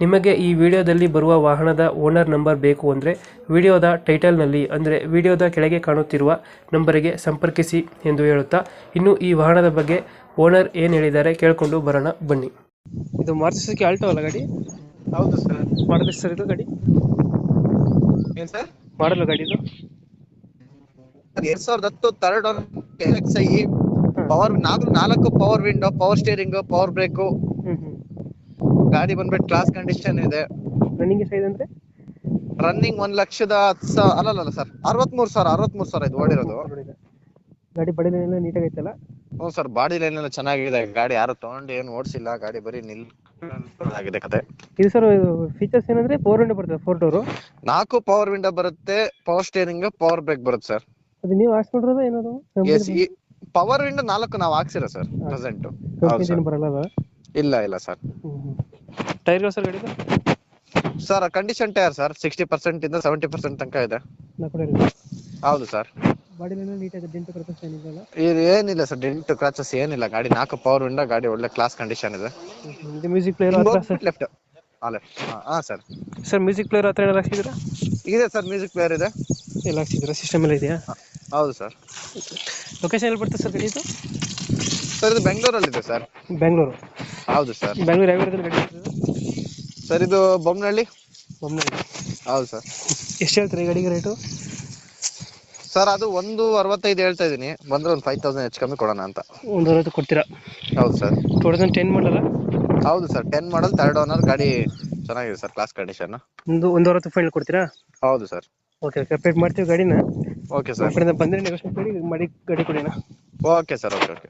ನಿಮಗೆ ಈ ವಿಡಿಯೋದಲ್ಲಿ ಬರುವ ವಾಹನದ ಓನರ್ ನಂಬರ್ ಬೇಕು ಅಂದರೆ ವಿಡಿಯೋದ ಟೈಟಲ್ನಲ್ಲಿ ಅಂದರೆ ವಿಡಿಯೋದ ಕೆಳಗೆ ಕಾಣುತ್ತಿರುವ ನಂಬರಿಗೆ ಸಂಪರ್ಕಿಸಿ ಎಂದು ಹೇಳುತ್ತಾ ಇನ್ನು ಈ ವಾಹನದ ಬಗ್ಗೆ ಓನರ್ ಏನು ಹೇಳಿದ್ದಾರೆ ಕೇಳಿಕೊಂಡು ಬರೋಣ ಬನ್ನಿ. ಇದು ಮಾರ್ಚಸ್ಗೆ ಆಲ್ಟೋ ಅಲ್ಲ ಗಾಡಿ? ಹೌದು ಸರ್. ಮಾಡಲ್ ಎಷ್ಟು ಸರ್ ಇದು ಗಾಡಿ? ಏನು ಸರ್? ಮಾಡಲು ಗಾಡಿ ಇದು? ಎರಡ್ ಸಾವಿರದ ಹತ್ತು ಥರ್ಡ್ ಐ ಪವರ್ ನಾಲ್ಕು ನಾಲ್ಕು power window power steering power brake ಗಾಡಿ ಬಂದ್ಬಿಟ್ಟು ಕ್ಲಾಸ್ ಕಂಡೀಷನ್ ಇದೆ. ರನ್ನಿಂಗ್ ಎಷ್ಟು ಅಂದ್ರೆ? ರನ್ನಿಂಗ್ ಒಂದ್ ಲಕ್ಷದ ಹತ್ತು ಸಾವಿರ ಅಲ್ಲ ಸರ್ ಅರವತ್ಮೂರು ಸಾವಿರ ಅರವತ್ಮೂರು ಸಾವಿರ ಇದು ಓಡಿರೋದು. ಗಾಡಿ ಬಡಿಲೆಲ್ಲ ನೀಟಾಗಿ ಐತಲ್ಲ? ಹ್ಞೂ ಸರ್ ಬಾಡಿ ಲೈನ್ ಎಲ್ಲ ಚೆನ್ನಾಗಿದೆ. ಗಾಡಿ ಯಾರು ತಗೊಂಡು ಏನು ಓಡಿಸಿಲ್ಲ. ಗಾಡಿ ಬರೀ ನಿಲ್ ಆಗಿದೆ ಕತೆ. ಇದು ಸರ್ ಫೀಚರ್ಸ್ ಏನಂದ್ರೆ ಫೋರ್ ವಿಂಡೋ ಬರ್ತದೆ ಫೋರ್ ಡೋರು ನಾಲ್ಕು ಪವರ್ ವಿಂಡೋ ಬರುತ್ತೆ ಪವರ್ ಸ್ಟೇರಿಂಗ್ ಪವರ್ ಬ್ರೇಕ್ ಬರುತ್ತೆ ಸರ್ ಅದು ನೀವು ಹಾಕ್ಸ್ಕೊಂಡಿರೋದು ಏನದು? ಎಸ್ ಈ ಪವರ್ ವಿಂಡೋ ನಾಲ್ಕು ನಾವು ಹಾಕ್ಸಿರೋ ಸರ್ ಪ್ರೆಸೆಂಟ್ ಬರಲ್ಲ ಇಲ್ಲ ಇಲ್ಲ ಸರ್ ಟೈರ್ಗಳು ಸರ್ ಗಾಡಿದು? Sir condition tyre sir sixty percent ಇಂದ ಸೆವೆಂಟಿ ಪರ್ಸೆಂಟ್ ತನಕ ಇದೆ. ನಾಲ್ಕು ಹೌದು ಸರ್. ಬಾಡಿಲೆಲ್ಲ ನೀಟಾಗಿ ಡೆಂಟು ಇದು ಏನಿಲ್ಲ ಸರ್ ಡೆಂಟ್ ಕ್ರಾಚಸ್ ಏನಿಲ್ಲ. ಗಾಡಿ ನಾಲ್ಕು ಪವರ್ ವಿಂಡೋ ಗಾಡಿ ಒಳ್ಳೆ ಕ್ಲಾಸ್ ಕಂಡೀಷನ್ ಇದೆ. ಇದು ಮ್ಯೂಸಿಕ್ ಪ್ಲೇಯರ್ ಹತ್ರ ಲೆಫ್ಟ್ ಆ ಲೆಫ್ಟ್ ಹಾಂ ಸರ್ ಸರ್ ಮ್ಯೂಸಿಕ್ ಪ್ಲೇಯರ್ ಹತ್ರ ಎಲ್ಲ ಹಾಕ್ಸಿದ್ದೀರಾ? ಇದೆ ಸರ್ ಮ್ಯೂಸಿಕ್ ಪ್ಲೇಯರ್ ಇದೆ. ಎಲ್ಲ ಹಾಕ್ಸಿದ್ದೀರಾ? ಸಿಸ್ಟಮ್ ಎಲ್ಲ ಇದೆಯಾ? ಹೌದು ಸರ್. ಲೊಕೇಶನ್ ಎಲ್ಲಿ ಬರ್ತದೆ ಸರ್ ಗಾಡಿ ಇದು? ಸರ್ ಇದು ಬೆಂಗಳೂರಲ್ಲಿ ಇದೆ ಸರ್. ಬೆಂಗಳೂರು. ಹೌದು ಸರ್. ಬೆಂಗಳೂರು ಯಾವ ಗಾಡಿ ಸರ್ ಇದು ಬೊಮ್ಮನಹಳ್ಳಿ ಒಮ್ಮೆ ಹೌದು ಸರ್. ಎಷ್ಟು ಹೇಳ್ತೀರಿ ಈ ಗಾಡಿಗೆ ರೇಟು ಸರ್ ಅದು ಒಂದು ಅರವತ್ತೈದು ಹೇಳ್ತಾ ಇದೀನಿ ಬಂದ್ರೆ ಒಂದು ಫೈವ್ ತೌಸಂಡ್ ಹೆಚ್ಚು ಕಮ್ಮಿ ಕೊಡೋಣ ಅಂತ. ಒಂದು ಅರವತ್ತು ಕೊಡ್ತೀರಾ? ಹೌದು sir. Two thousand ten model ಹೌದು sir. Ten model third owner ಗಾಡಿ ಚೆನ್ನಾಗಿದೆ ಸರ್ ಕ್ಲಾಸ್ ಕಂಡೀಷನ್ ಒಂದು ಒಂದು ಅರವತ್ತು ಫೈನಲ್ ಕೊಡ್ತೀರಾ? ಹೌದು ಸರ್. ಓಕೆ ಓಕೆ ಪೇಟ್ ಮಾಡ್ತೀವಿ ಗಾಡಿನ. ಓಕೆ ನಮ್ಮ ಸರ್ ಕಡೆಯಿಂದ ಬಂದರೆ ನೆಗೋಷಿಯೇಟ್ ಮಾಡಿ ಗಾಡಿ ಕೊಡಿನ ಓಕೆ ಸರ್ ಓಕೆ ಓಕೆ